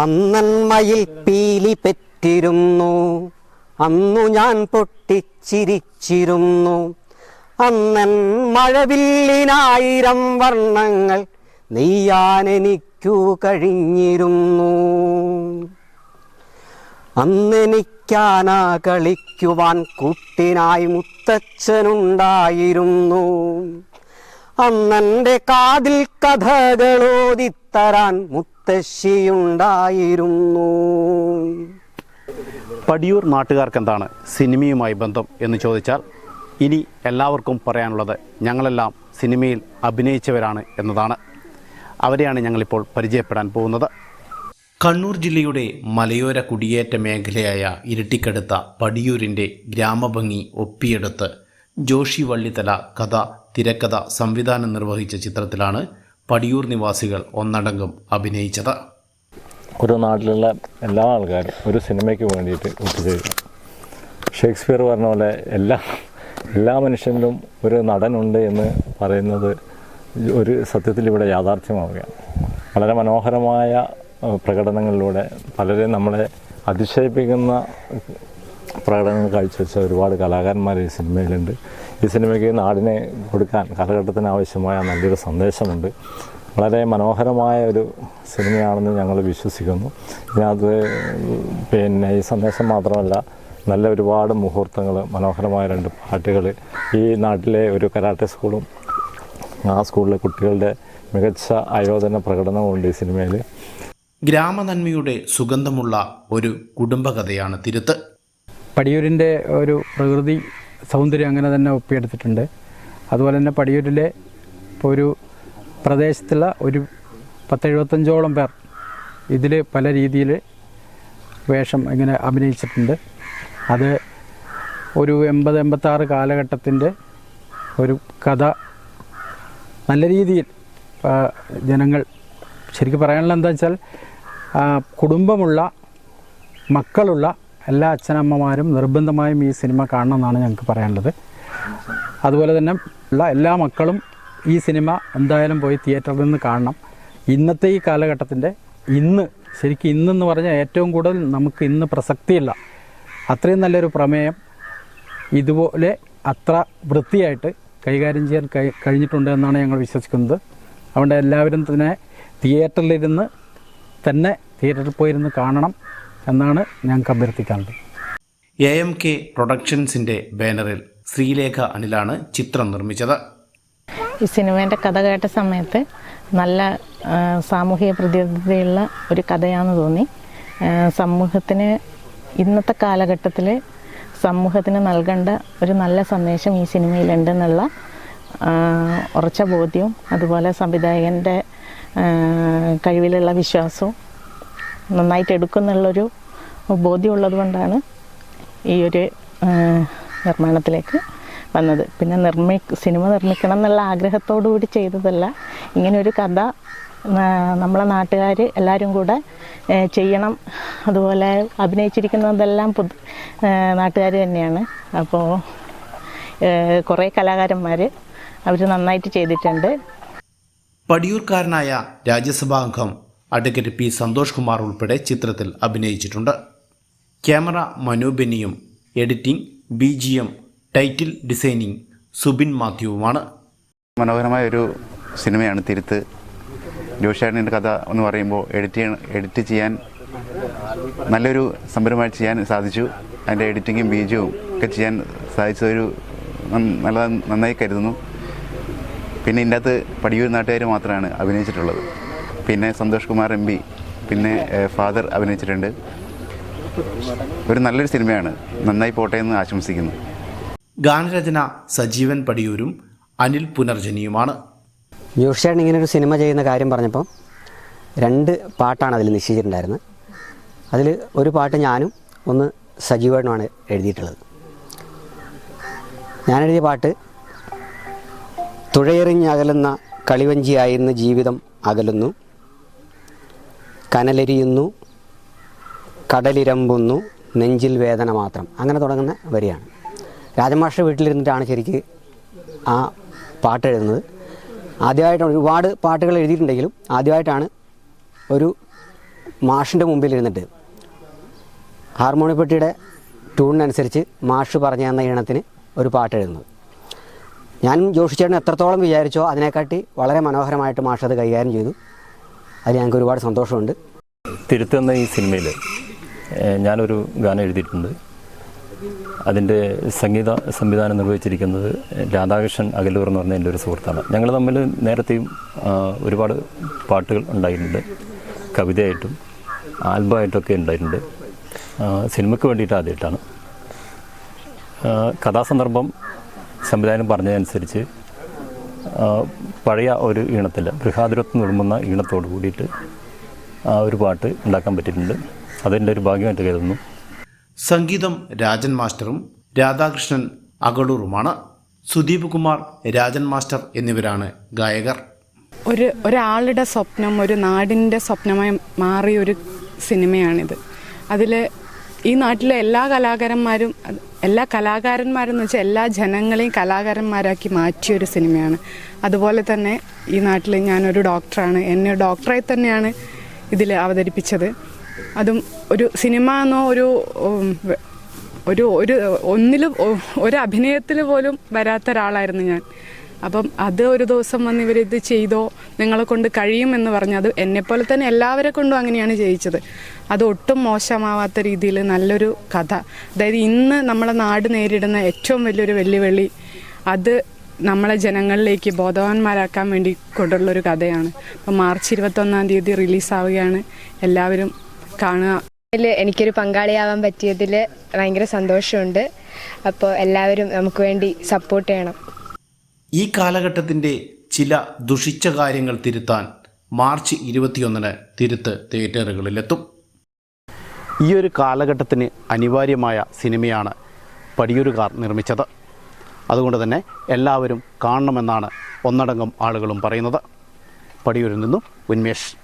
അന്നന്മയിൽ പീലി പെറ്റിരുന്നു. അന്നു ഞാൻ പൊട്ടിച്ചിരിച്ചിരുന്നു. അന്നൻ മഴവില്ലിനായിരം വർണങ്ങൾ നെയ്യാനെനിക്കു കഴിഞ്ഞിരുന്നു. അന്നെനിക്കാനാ കളിക്കുവാൻ കുട്ടിനായി മുത്തച്ഛനുണ്ടായിരുന്നു. അന്നെന്റെ കാതിൽ കഥകളോതിത്തരാൻ മുത്തശ്ശിയുണ്ടായിരുന്നു. പടിയൂർ നാട്ടുകാർക്ക് എന്താണ് സിനിമയുമായി ബന്ധം എന്ന് ചോദിച്ചാൽ ഇനി എല്ലാവർക്കും പറയാനുള്ളത് ഞങ്ങളെല്ലാം സിനിമയിൽ അഭിനയിച്ചവരാണ് എന്നതാണ്. അവരെയാണ് ഞങ്ങളിപ്പോൾ പരിചയപ്പെടാൻ പോകുന്നത്. കണ്ണൂർ ജില്ലയുടെ മലയോര കുടിയേറ്റ മേഖലയായ ഇരട്ടിക്കടുത്ത പടിയൂരിന്റെ ഗ്രാമഭംഗി ഒപ്പിയെടുത്ത് ജോഷി വള്ളിത്തല കഥ തിരക്കഥ സംവിധാനം നിർവഹിച്ച ചിത്രത്തിലാണ് പടിയൂർ നിവാസികൾ ഒന്നടങ്കം അഭിനയിച്ചത്. ഒരു നാട്ടിലുള്ള എല്ലാ ആൾക്കാരും ഒരു സിനിമയ്ക്ക് വേണ്ടിയിട്ട് ഒത്തുചേരുക ഷേക്സ്പിയർ പറഞ്ഞ പോലെ എല്ലാ എല്ലാ മനുഷ്യനിലും ഒരു നടനുണ്ട് എന്ന് പറയുന്നത് ഒരു സത്യത്തിൽ ഇവിടെ യാഥാർത്ഥ്യമാവുകയാണ്. വളരെ മനോഹരമായ പ്രകടനങ്ങളിലൂടെ പലരെയും നമ്മളെ അതിശയിപ്പിക്കുന്ന പ്രകടനങ്ങൾ കാഴ്ചവെച്ച ഒരുപാട് കലാകാരന്മാർ ഈ സിനിമയിലുണ്ട്. ഈ സിനിമയ്ക്ക് നാടിനെ കൊടുക്കാൻ കാലഘട്ടത്തിന് ആവശ്യമായ നല്ലൊരു സന്ദേശമുണ്ട്. വളരെ മനോഹരമായ ഒരു സിനിമയാണെന്ന് ഞങ്ങൾ വിശ്വസിക്കുന്നു. ഇതിനകത്ത് പിന്നെ ഈ സന്ദേശം മാത്രമല്ല നല്ല ഒരുപാട് മുഹൂർത്തങ്ങൾ മനോഹരമായ രണ്ട് പാട്ടുകൾ ഈ നാട്ടിലെ ഒരു കരാട്ടെ സ്കൂളും ആ സ്കൂളിലെ കുട്ടികളുടെ മികച്ച ആയോധന പ്രകടനമുണ്ട് ഈ സിനിമയിൽ ഗ്രാമനന്മയുടെ സുഗന്ധമുള്ള ഒരു കുടുംബകഥയാണ് തിരുത്ത്. പടിയൂരിന്റെ ഒരു പ്രകൃതി സൗന്ദര്യം അങ്ങനെ തന്നെ ഒപ്പിയെടുത്തിട്ടുണ്ട്. അതുപോലെ തന്നെ പടിയൂരിലെ ഇപ്പോൾ ഒരു പ്രദേശത്തുള്ള ഒരു പത്തെഴുപത്തഞ്ചോളം പേർ ഇതിൽ പല രീതിയിൽ വേഷം ഇങ്ങനെ അഭിനയിച്ചിട്ടുണ്ട്. അത് ഒരു എൺപത് എൺപത്താറ് കാലഘട്ടത്തിന്റെ ഒരു കഥ നല്ല രീതിയിൽ ജനങ്ങൾ ശരിക്കും പറയാനുള്ള എന്താ വെച്ചാൽ കുടുംബമുള്ള മക്കളുള്ള എല്ലാ അച്ഛനമ്മമാരും നിർബന്ധമായും ഈ സിനിമ കാണണം എന്നാണ് ഞങ്ങൾക്ക് പറയാനുള്ളത്. അതുപോലെ തന്നെ ഉള്ള എല്ലാ മക്കളും ഈ സിനിമ എന്തായാലും പോയി തിയേറ്ററിൽ നിന്ന് കാണണം. ഇന്നത്തെ ഈ കാലഘട്ടത്തിന്റെ ഇന്ന് ശരിക്കും ഇന്നെന്ന് പറഞ്ഞാൽ ഏറ്റവും കൂടുതൽ നമുക്ക് ഇന്ന് പ്രസക്തിയില്ല. അത്രയും നല്ലൊരു പ്രമേയം ഇതുപോലെ അത്ര വൃത്തിയായിട്ട് കൈകാര്യം ചെയ്യാൻ കഴിഞ്ഞിട്ടുണ്ട് എന്നാണ് ഞങ്ങൾ വിശ്വസിക്കുന്നത്. അതുകൊണ്ട് എല്ലാവരും തന്നെ തിയേറ്ററിലിരുന്ന് തന്നെ തിയേറ്ററിൽ പോയിരുന്ന് കാണണം. എന്നാണ് ഞങ്ങൾക്ക് അഭ്യർത്ഥിക്കാനുള്ളത് എ എം കെ പ്രൊഡക്ഷൻസിന്റെ ബാനറിൽ ശ്രീലേഖ അനിലാണ് ചിത്രം നിർമ്മിച്ചത്. ഈ സിനിമേന്റെ കഥ കേട്ട സമയത്ത് നല്ല സാമൂഹിക പ്രതിബദ്ധതയുള്ള ഒരു കഥയാണെന്ന് തോന്നി. സമൂഹത്തിന് ഇന്നത്തെ കാലഘട്ടത്തിൽ സമൂഹത്തിന് നൽകേണ്ട ഒരു നല്ല സന്ദേശം ഈ സിനിമയിലുണ്ടെന്നുള്ള ഉറച്ച ബോധ്യവും അതുപോലെ സംവിധായകന്റെ കഴിവിലുള്ള വിശ്വാസവും നന്നായിട്ട് എടുക്കുന്നുള്ളൊരു ബോധ്യമുള്ളത് കൊണ്ടാണ് ഈ ഒരു നിർമ്മാണത്തിലേക്ക് വന്നത്. പിന്നെ നിർമ്മി സിനിമ നിർമ്മിക്കണം എന്നുള്ള ആഗ്രഹത്തോടു കൂടി ചെയ്തതല്ല. ഇങ്ങനെ ഒരു കഥ നമ്മളെ നാട്ടുകാർ എല്ലാവരും കൂടെ ചെയ്യണം. അതുപോലെ അഭിനയിച്ചിരിക്കുന്നതെല്ലാം പുതു നാട്ടുകാർ തന്നെയാണ്. അപ്പോൾ കുറേ കലാകാരന്മാർ അവർ നന്നായിട്ട് ചെയ്തിട്ടുണ്ട്. പടിയൂർക്കാരനായ രാജ്യസഭാ അംഗം അഡ്വക്കേറ്റ് പി സന്തോഷ് കുമാർ ഉൾപ്പെടെ ചിത്രത്തിൽ അഭിനയിച്ചിട്ടുണ്ട്. Camera Manu ബെന്നിയും editing B G M title designing Subin മാത്യുവുമാണ്. മനോഹരമായ ഒരു സിനിമയാണ് തിരുത്ത്. ജോഷാടിന്റെ കഥ എന്ന് പറയുമ്പോൾ എഡിറ്റ് എഡിറ്റ് ചെയ്യാൻ നല്ലൊരു സംരംഭമായി ചെയ്യാൻ സാധിച്ചു. അതിന്റെ എഡിറ്റിങ്ങും ബീജവും ഒക്കെ ചെയ്യാൻ സാധിച്ചതൊരു നല്ല നന്നായി കരുതുന്നു. പിന്നെ ഇതിന്റെ അകത്ത് പടിയൂർ നാട്ടുകാർ മാത്രമാണ് അഭിനയിച്ചിട്ടുള്ളത്. പിന്നെ സന്തോഷ് കുമാർ എം പി പിന്നെ ഫാദർ അഭിനയിച്ചിട്ടുണ്ട്. ഒരു നല്ലൊരു സിനിമയാണ്. നന്നായി പോട്ടെ എന്ന് ആശംസിക്കുന്നു. ഗാനരചന സജീവൻ പടിയൂരും അനിൽ പുനർജനിയുമാണ്. ജോഷിയാണ് ഇങ്ങനെ ഒരു സിനിമ ചെയ്യുന്ന കാര്യം പറഞ്ഞപ്പോൾ രണ്ട് പാട്ടാണ് അതിൽ നിശ്ചയിച്ചിട്ടുണ്ടായിരുന്നത്. അതിൽ ഒരു പാട്ട് ഞാനും ഒന്ന് സജീവനുമാണ് എഴുതിയിട്ടുള്ളത്. ഞാൻ എഴുതിയ പാട്ട് തുഴയെറിഞ്ഞകലുന്ന കളിവഞ്ചിയായിരുന്ന ജീവിതം അകലുന്നു. കനലെരിയുന്നു കടലിരമ്പുന്നു നെഞ്ചിൽ വേദന മാത്രം. അങ്ങനെ തുടങ്ങുന്ന വരിയാണ്. രാജമാഷ വീട്ടിലിരുന്നിട്ടാണ് ശരിക്ക് ആ പാട്ട് എഴുതുന്നത്. ആദ്യമായിട്ടാണ് ഒരുപാട് പാട്ടുകൾ എഴുതിയിട്ടുണ്ടെങ്കിലും ആദ്യമായിട്ടാണ് ഒരു മാഷിന്റെ മുമ്പിൽ ഇരുന്നിട്ട് ഹാർമോണിപ്പെട്ടിയുടെ ട്യൂണിനനുസരിച്ച് മാഷ് പറഞ്ഞു തന്ന ഈണത്തിന് ഒരു പാട്ട് എഴുതുന്നത്. ഞാൻ ജോഷി ചേട്ടൻ എത്രത്തോളം വിചാരിച്ചോ അതിനെക്കാട്ടി വളരെ മനോഹരമായിട്ട് മാഷ് അത് കൈകാര്യം ചെയ്തു. അതിൽ ഞങ്ങൾക്ക് ഒരുപാട് സന്തോഷമുണ്ട്. തിരുത്തുന്ന ഈ സിനിമയിൽ ഞാനൊരു ഗാനം എഴുതിയിട്ടുണ്ട്. അതിന്റെ സംഗീത സംവിധാനം നിർവഹിച്ചിരിക്കുന്നത് രാധാകൃഷ്ണൻ അകലൂർ എന്ന് പറഞ്ഞ എന്റെ ഒരു സുഹൃത്താണ്. ഞങ്ങൾ തമ്മിൽ നേരത്തെയും ഒരുപാട് പാട്ടുകൾ ഉണ്ടായിട്ടുണ്ട്. കവിതയായിട്ടും ആൽബമായിട്ടൊക്കെ ഉണ്ടായിട്ടുണ്ട്. സിനിമയ്ക്ക് വേണ്ടിയിട്ട് ആദ്യമായിട്ടാണ്. കഥാസന്ദർഭം സംവിധാനം പറഞ്ഞതനുസരിച്ച് പഴയ ഒരു ഈണത്തിൽ ഗൃഹാതുരത്വം നിർമ്മുന്ന ഈണത്തോട് കൂടിയിട്ട് ആ ഒരു പാട്ട് ഉണ്ടാക്കാൻ പറ്റിയിട്ടുണ്ട്. അതെന്റെ ഒരു ഭാഗ്യമായിട്ട് കരുതുന്നു. സംഗീതം രാജൻ മാസ്റ്ററും രാധാകൃഷ്ണൻ അഗളൂറുമാണ്. സുദീപ് കുമാർ രാജൻ മാസ്റ്റർ എന്നിവരാണ് ഗായകർ. ഒരു ഒരാളുടെ സ്വപ്നം ഒരു നാടിന്റെ സ്വപ്നമായി മാറിയ ഒരു സിനിമയാണിത്. അതിൽ ഈ നാട്ടിലെ എല്ലാ കലാകാരന്മാരും എല്ലാ കലാകാരന്മാരെന്ന് വെച്ചാൽ എല്ലാ ജനങ്ങളെയും കലാകാരന്മാരാക്കി മാറ്റിയ ഒരു സിനിമയാണ്. അതുപോലെ തന്നെ ഈ നാട്ടിൽ ഞാനൊരു ഡോക്ടറാണ്. എന്നെ ഡോക്ടറായി തന്നെയാണ് ഇതിൽ അവതരിപ്പിച്ചത്. അതും ഒരു സിനിമ എന്നോ ഒരു ഒരു ഒരു ഒന്നിലും ഒരു അഭിനയത്തിൽ പോലും വരാത്ത ഒരാളായിരുന്നു ഞാൻ. അപ്പം അത് ഒരു ദിവസം വന്ന് ഇവരിത് ചെയ്തോ? നിങ്ങളെ കൊണ്ട് കഴിയുമെന്ന് പറഞ്ഞു അത് എന്നെപ്പോലെ തന്നെ എല്ലാവരെ കൊണ്ടും അങ്ങനെയാണ് ചെയ്യിച്ചത് അത് ഒട്ടും മോശമാവാത്ത രീതിയിൽ നല്ലൊരു കഥ. അതായത് ഇന്ന് നമ്മുടെ നാട് നേരിടുന്ന ഏറ്റവും വലിയൊരു വെല്ലുവിളി അത് നമ്മളെ ജനങ്ങളിലേക്ക് ബോധവാന്മാരാക്കാൻ വേണ്ടി കൊണ്ടുള്ളൊരു കഥയാണ്. അപ്പം മാർച്ച് ഇരുപത്തൊന്നാം തീയതി റിലീസാവുകയാണ്. എല്ലാവരും കാണുക. എനിക്കൊരു പങ്കാളിയാവാൻ പറ്റിയതിൽ ഭയങ്കര സന്തോഷമുണ്ട്. അപ്പോൾ എല്ലാവരും നമുക്ക് വേണ്ടി സപ്പോർട്ട് ചെയ്യണം. ഈ കാലഘട്ടത്തിന്റെ ചില ദുഷിച്ച കാര്യങ്ങൾ തിരുത്താൻ മാർച്ച് ഇരുപത്തിയൊന്നിന് തിരുത്ത് തിയേറ്ററുകളിലെത്തും. ഈ ഒരു കാലഘട്ടത്തിന് അനിവാര്യമായ സിനിമയാണ് പടിയൂരുകാർ നിർമ്മിച്ചത്. അതുകൊണ്ട് തന്നെ എല്ലാവരും കാണണമെന്നാണ് ഒന്നടങ്കം ആളുകളും പറയുന്നത്. പടിയൂരിൽ നിന്നും ഉന്മേഷ്.